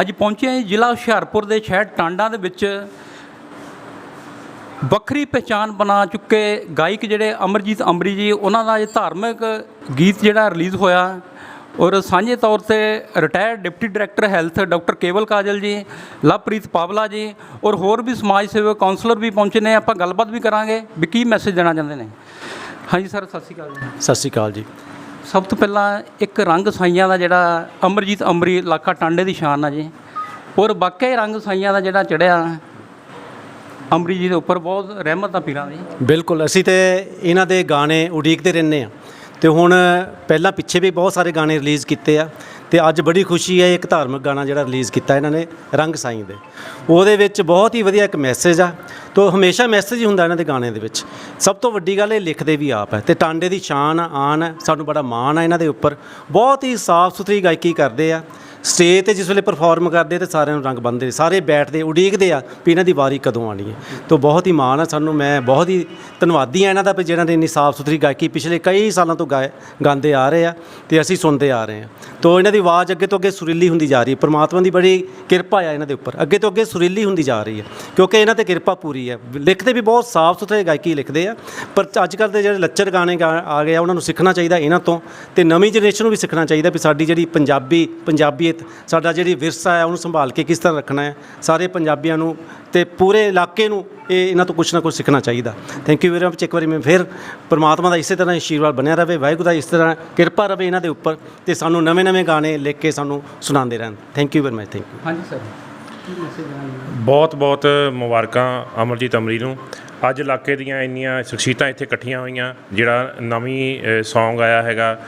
ਅੱਜ ਪਹੁੰਚੇ ਹਾਂ ਜ਼ਿਲ੍ਹਾ ਹੁਸ਼ਿਆਰਪੁਰ ਦੇ ਸ਼ਹਿਰ ਟਾਂਡਾ ਦੇ ਵਿੱਚ। ਵੱਖਰੀ ਪਛਾਣ ਬਣਾ ਚੁੱਕੇ ਗਾਇਕ ਜਿਹੜੇ ਅਮਰਜੀਤ ਅੰਬਰੀ ਜੀ, ਉਹਨਾਂ ਦਾ ਇਹ ਧਾਰਮਿਕ ਗੀਤ ਜਿਹੜਾ ਰਿਲੀਜ਼ ਹੋਇਆ। ਔਰ ਸਾਂਝੇ ਤੌਰ ਤੇ retired deputy director health doctor Keval Kajal ji, Lovepreet Pawla ਜੀ ਔਰ ਹੋਰ ਵੀ ਸਮਾਜ ਸੇਵਕ ਕਾਉਂਸਲਰ ਵੀ ਪਹੁੰਚੇ ਨੇ। ਆਪਾਂ ਗੱਲਬਾਤ ਵੀ ਕਰਾਂਗੇ ਵੀ ਕੀ ਮੈਸੇਜ ਦੇਣਾ ਚਾਹੁੰਦੇ ਨੇ। ਹਾਂਜੀ ਸਰ ਸਤਿ ਸ਼੍ਰੀ ਅਕਾਲ ਜੀ। ਸਤਿ ਸ਼੍ਰੀ ਅਕਾਲ ਜੀ। ਸਭ ਤੋਂ ਪਹਿਲਾਂ ਇੱਕ ਰੰਗ ਸਾਈਆਂ ਦਾ ਜਿਹੜਾ ਅਮਰਜੀਤ ਅੰਬਰੀ ਇਲਾਕਾ ਟਾਂਡੇ ਦੀ ਸ਼ਾਨ ਆ ਜੀ। ਔਰ ਵਾਕਿਆ ਰੰਗ ਸਾਈਆਂ ਦਾ ਜਿਹੜਾ ਚੜਿਆ ਅੰਬਰੀ ਜੀ ਦੇ ਉੱਪਰ ਬਹੁਤ ਰਹਿਮਤ ਆ ਪੀਰਾਂ ਦੀ। ਬਿਲਕੁਲ, ਅਸੀਂ ਤੇ ਇਹਨਾਂ ਦੇ ਗਾਣੇ ਉਡੀਕਦੇ ਰਹਿੰਦੇ ਆ ਤੇ ਹੁਣ ਪਹਿਲਾਂ ਪਿੱਛੇ ਵੀ ਬਹੁਤ ਸਾਰੇ ਗਾਣੇ ਰਿਲੀਜ਼ ਕੀਤੇ ਆ। ਤੇ ਅੱਜ ਬੜੀ ਖੁਸ਼ੀ ਹੈ ਇੱਕ ਧਾਰਮਿਕ ਗਾਣਾ ਜਿਹੜਾ ਰਿਲੀਜ਼ ਕੀਤਾ ਇਹਨਾਂ ਨੇ ਰੰਗ ਸਾਈਂ ਦੇ। ਉਹਦੇ ਵਿੱਚ ਬਹੁਤ ਹੀ ਵਧੀਆ ਇੱਕ ਮੈਸੇਜ ਆ ਤੋ ਹਮੇਸ਼ਾ ਮੈਸੇਜ ਹੀ ਹੁੰਦਾ ਇਹਨਾਂ ਦੇ ਗਾਣੇ ਦੇ ਵਿੱਚ। ਸਭ ਤੋਂ ਵੱਡੀ ਗੱਲ ਇਹ ਲਿਖਦੇ ਵੀ ਆਪ ਹੈ ਤੇ ਟਾਂਡੇ ਦੀ ਸ਼ਾਨ ਆ, ਆਨ ਹੈ ਸਾਨੂੰ ਬੜਾ ਮਾਣ ਆ ਇਹਨਾਂ ਦੇ ਉੱਪਰ। ਬਹੁਤ ਹੀ ਸਾਫ਼ ਸੁਥਰੀ ਗਾਇਕੀ ਕਰਦੇ ਆ ਸਟੇਜ ਤੇ ਜਿਸ ਵੇਲੇ ਪਰਫਾਰਮ ਕਰਦੇ ਤੇ ਸਾਰਿਆਂ ਨੂੰ ਰੰਗ ਬੰਨਦੇ, ਸਾਰੇ ਬੈਠਦੇ, ਉਡੀਕਦੇ ਆ ਵੀ ਇਹਨਾਂ ਦੀ ਵਾਰੀ ਕਦੋਂ ਆਣੀ ਹੈ। ਤੋਂ ਬਹੁਤ ਹੀ ਮਾਣ ਆ ਸਾਨੂੰ, ਮੈਂ ਬਹੁਤ ਹੀ ਧੰਨਵਾਦੀ ਆ ਇਹਨਾਂ ਦਾ ਵੀ ਜਿਹਨਾਂ ਨੇ ਇੰਨੀ ਸਾਫ਼ ਸੁਥਰੀ ਗਾਇਕੀ ਪਿਛਲੇ ਕਈ ਸਾਲਾਂ ਤੋਂ ਗਾਏ ਗਾਉਂਦੇ ਆ ਰਹੇ ਆ ਤੇ ਅਸੀਂ ਸੁਣਦੇ ਆ ਰਹੇ ਆ। ਤੋਂ ਇਹਨਾਂ ਦੀ ਆਵਾਜ਼ ਅੱਗੇ ਤੋਂ ਅੱਗੇ ਸੁਰੀਲੀ ਹੁੰਦੀ ਜਾ ਰਹੀ ਹੈ। ਪ੍ਰਮਾਤਮਾ ਦੀ ਬੜੀ ਕਿਰਪਾ ਆ ਇਹਨਾਂ ਦੇ ਉੱਪਰ। ਅੱਗੇ ਤੋਂ ਅੱਗੇ ਸੁਰੀਲੀ ਹੁੰਦੀ ਜਾ ਰਹੀ ਹੈ, ਕਿਉਂਕਿ ਇਹਨਾਂ ਤੇ ਕਿਰਪਾ ਪੂਰੀ ਹੈ। ਲਿਖਦੇ ਵੀ ਬਹੁਤ ਸਾਫ਼ ਸੁਥਰੇ ਗਾਇਕੀ ਲਿਖਦੇ ਆ, ਪਰ ਅੱਜ ਕੱਲ੍ਹ ਦੇ ਜਿਹੜੇ ਲੱਚਰ ਗਾਣੇ ਗਾ- ਆ ਗਏ ਆ, ਉਹਨਾਂ ਨੂੰ ਸਿੱਖਣਾ ਚਾਹੀਦਾ ਇਹਨਾਂ ਤੋਂ ਤੇ ਨਵੀਂ ਜਨਰੇਸ਼ਨ ਨੂੰ ਵੀ ਸਿੱਖਣਾ ਚਾਹੀਦਾ ਵੀ ਸਾਡੀ ਜਿਹੜੀ ਪੰਜਾਬੀ ਪੰਜਾਬੀ ਪੰਜਾਬੀਅਤ ਸਾਡਾ ਜਿਹੜੀ ਵਿਰਸਾ ਹੈ ਉਹਨੂੰ ਸੰਭਾਲ ਕੇ ਕਿਸ ਤਰ੍ਹਾਂ ਰੱਖਣਾ ਹੈ ਸਾਰੇ ਪੰਜਾਬੀਆਂ ਨੂੰ ਤੇ ਪੂਰੇ ਇਲਾਕੇ ਨੂੰ ਇਹ ਇਹਨਾਂ ਤੋਂ ਕੁਝ ਨਾ ਕੁਝ ਸਿੱਖਣਾ ਚਾਹੀਦਾ। ਥੈਂਕ ਯੂ ਵੈਰੀ ਮਚ ਇੱਕ ਵਾਰੀ ਮੈਂ ਫਿਰ ਪਰਮਾਤਮਾ ਦਾ ਇਸੇ ਤਰ੍ਹਾਂ ਆਸ਼ੀਰਵਾਦ ਬਣਿਆ ਰਵੇ ਵਾਹਿਗੁਰੂ ਦਾ ਇਸ ਤਰ੍ਹਾਂ ਕਿਰਪਾ ਰਵੇ ਇਹਨਾਂ ਦੇ ਉੱਪਰ ਤੇ ਸਾਨੂੰ ਨਵੇਂ-ਨਵੇਂ ਗਾਣੇ ਲਿਖ ਕੇ ਸਾਨੂੰ ਸੁਣਾਉਂਦੇ ਰਹਿਣ। Thank you very much thank you ਹਾਂਜੀ ਸਰ ਕੀ ਮੈਸੇਜ ਦੇਣਾ ਜੀ? ਬਹੁਤ ਬਹੁਤ ਮੁਬਾਰਕਾਂ ਅਮਰਜੀਤ ਅਮਰੀ ਨੂੰ। ਅੱਜ ਇਲਾਕੇ ਦੀਆਂ ਇੰਨੀਆਂ ਸ਼ਖਸੀਅਤਾਂ ਇੱਥੇ ਇਕੱਠੀਆਂ ਹੋਈਆਂ ਜਿਹੜਾ ਨਵੀਂ Song ਆਇਆ ਹੈਗਾ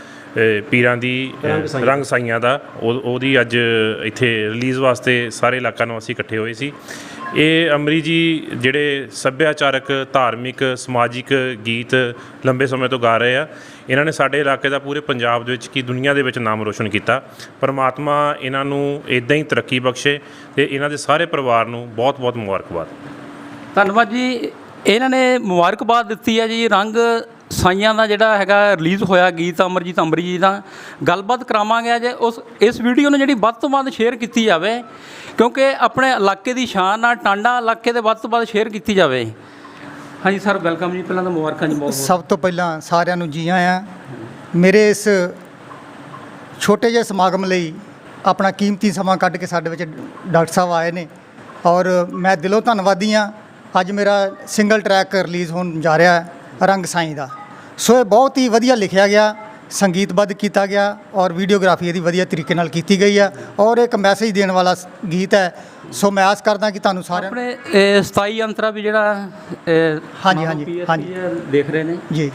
ਪੀਰਾਂ ਦੀ ਰੰਗ ਸਾਈਆਂ। ਦਾ। ਉਹ- ਉਹਦੀ ਅੱਜ ਇੱਥੇ ਰਿਲੀਜ਼ ਵਾਸਤੇ ਸਾਰੇ ਇਲਾਕਾ ਨਿਵਾਸੀ ਇਕੱਠੇ ਹੋਏ ਸੀ। ਇਹ ਅਮਰੀ ਜੀ ਜਿਹੜੇ ਸੱਭਿਆਚਾਰਕ ਧਾਰਮਿਕ ਸਮਾਜਿਕ ਗੀਤ ਲੰਬੇ ਸਮੇਂ ਤੋਂ ਗਾ ਰਹੇ ਆ ਇਹਨਾਂ ਨੇ ਸਾਡੇ ਇਲਾਕੇ ਦਾ ਪੂਰੇ ਪੰਜਾਬ ਦੇ ਵਿੱਚ ਕੀ ਦੁਨੀਆ ਦੇ ਵਿੱਚ ਨਾਮ ਰੋਸ਼ਨ ਕੀਤਾ। ਪਰਮਾਤਮਾ ਇਹਨਾਂ ਨੂੰ ਇਦਾਂ ਹੀ ਤਰੱਕੀ ਬਖਸ਼ੇ ਤੇ ਇਹਨਾਂ ਦੇ ਸਾਰੇ ਪਰਿਵਾਰ ਨੂੰ ਬਹੁਤ ਬਹੁਤ ਮੁਬਾਰਕਬਾਦ। ਧੰਨਵਾਦ ਜੀ। ਇਹਨਾਂ ਨੇ ਮੁਬਾਰਕਬਾਦ ਦਿੱਤੀ ਹੈ ਜੀ। ਰੰਗ ਸਾਈਆਂ ਦਾ ਜਿਹੜਾ ਹੈਗਾ ਰਿਲੀਜ਼ ਹੋਇਆ ਗੀਤ ਅਮਰਜੀਤ ਅੰਬਰੀ ਜੀ ਦਾ, ਗੱਲਬਾਤ ਕਰਾਵਾਂਗੇ ਜੇ ਉਸ, ਇਸ ਵੀਡੀਓ ਨੂੰ ਜਿਹੜੀ ਵੱਧ ਤੋਂ ਵੱਧ ਸ਼ੇਅਰ ਕੀਤੀ ਜਾਵੇ, ਕਿਉਂਕਿ ਆਪਣੇ ਇਲਾਕੇ ਦੀ ਸ਼ਾਨ ਆ ਟਾਂਡਾ ਇਲਾਕੇ ਦੇ ਵੱਧ ਤੋਂ ਵੱਧ ਸ਼ੇਅਰ ਕੀਤੀ ਜਾਵੇ। ਹਾਂਜੀ ਸਰ ਵੈਲਕਮ ਜੀ, ਪਹਿਲਾਂ ਤਾਂ ਮੁਬਾਰਕਾਂ ਜੀ ਬਹੁਤ ਸਭ ਤੋਂ ਪਹਿਲਾਂ ਸਾਰਿਆਂ ਨੂੰ ਜੀ ਆਇਆਂ, ਮੇਰੇ ਇਸ ਛੋਟੇ ਜਿਹੇ ਸਮਾਗਮ ਲਈ ਆਪਣਾ ਕੀਮਤੀ ਸਮਾਂ ਕੱਢ ਕੇ ਸਾਡੇ ਵਿੱਚ ਡਾਕਟਰ ਸਾਹਿਬ ਆਏ ਨੇ, ਔਰ ਮੈਂ ਦਿਲੋਂ ਧੰਨਵਾਦੀ ਹਾਂ, ਅੱਜ ਮੇਰਾ ਸਿੰਗਲ ਟਰੈਕ ਰਿਲੀਜ਼ ਹੋਣ ਜਾ ਰਿਹਾ ਹੈ, ਰੰਗ ਸਾਈਂ ਦਾ। ਸੋ ਇਹ ਬਹੁਤ ਹੀ ਵਧੀਆ ਲਿਖਿਆ ਗਿਆ ਸੰਗੀਤਬੱਧ ਕੀਤਾ ਗਿਆ ਔਰ ਵੀਡੀਓਗ੍ਰਾਫੀ ਇਹਦੀ ਵਧੀਆ ਤਰੀਕੇ ਨਾਲ ਕੀਤੀ ਗਈ ਹੈ ਔਰ ਇੱਕ ਮੈਸੇਜ ਦੇਣ ਵਾਲਾ ਗੀਤ ਹੈ। ਸੋ ਮੈਂ ਆਸ ਕਰਦਾ ਕਿ ਤੁਹਾਨੂੰ ਸਾਰਿਆਂ ਨੂੰ ਆਪਣੇ ਇਹ 27 ਅੰਤਰਾ ਵੀ ਜਿਹੜਾ ਇਹ, ਹਾਂਜੀ, ਹਾਂਜੀ, ਹਾਂਜੀ। ਦੇਖ ਰਹੇ ਨੇ। ਜੀ।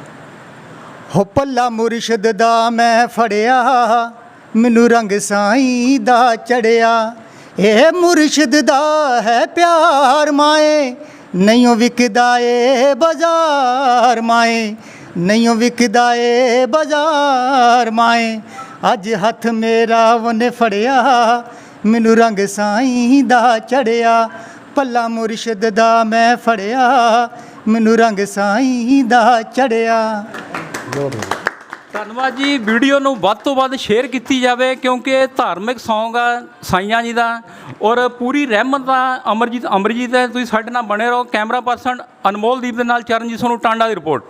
ਹੋ ਪੱਲਾ ਮੁਰਸ਼ਿਦ ਦਾ ਮੈਂ ਫੜਿਆ ਮੈਨੂੰ ਰੰਗ ਸਾਈਂ ਦਾ ਚੜਿਆ। ਇਹ ਮੁਰਸ਼ਿਦ ਦਾ ਹੈ ਪਿਆਰ ਮਾਏ ਨਹੀਂਓ ਵਿਕਦਾ ਏ ਬਾਜ਼ਾਰ ਮਾਏ। ਨਹੀਂ ਵਿਕਦਾ ਏ ਬਾਜ਼ਾਰ ਮਾਏ। ਅੱਜ ਹੱਥ ਮੇਰਾ ਉਹਨੇ ਫੜਿਆ, ਮੈਨੂੰ ਰੰਗ ਸਾਈਂ ਦਾ ਚੜਿਆ। ਪੱਲਾ ਮੁਰਸ਼ਿਦ ਦਾ ਮੈਂ ਫੜਿਆ, ਮੈਨੂੰ ਰੰਗ ਸਾਈਂ ਦਾ ਚੜਿਆ। ਧੰਨਵਾਦ ਜੀ, ਵੀਡੀਓ ਨੂੰ ਵੱਧ ਤੋਂ ਵੱਧ ਸ਼ੇਅਰ ਕੀਤੀ ਜਾਵੇ, ਕਿਉਂਕਿ ਇਹ ਧਾਰਮਿਕ Song ਆ ਸਾਈਆਂ ਜੀ ਦਾ। ਔਰ ਪੂਰੀ ਰਹਿਮਤ ਦਾ ਅਮਰਜੀਤ ਅਮਰਜੀਤ ਹੈ, ਤੁਸੀਂ ਸਾਡੇ ਨਾਲ ਬਣੇ ਰਹੋ। ਕੈਮਰਾ ਪਰਸਨ ਅਨਮੋਲਦੀਪ ਦੇ ਨਾਲ ਚਰਨਜੀਤ ਸੋਨੂੰ ਟਾਂਡਾ ਦੀ ਰਿਪੋਰਟ।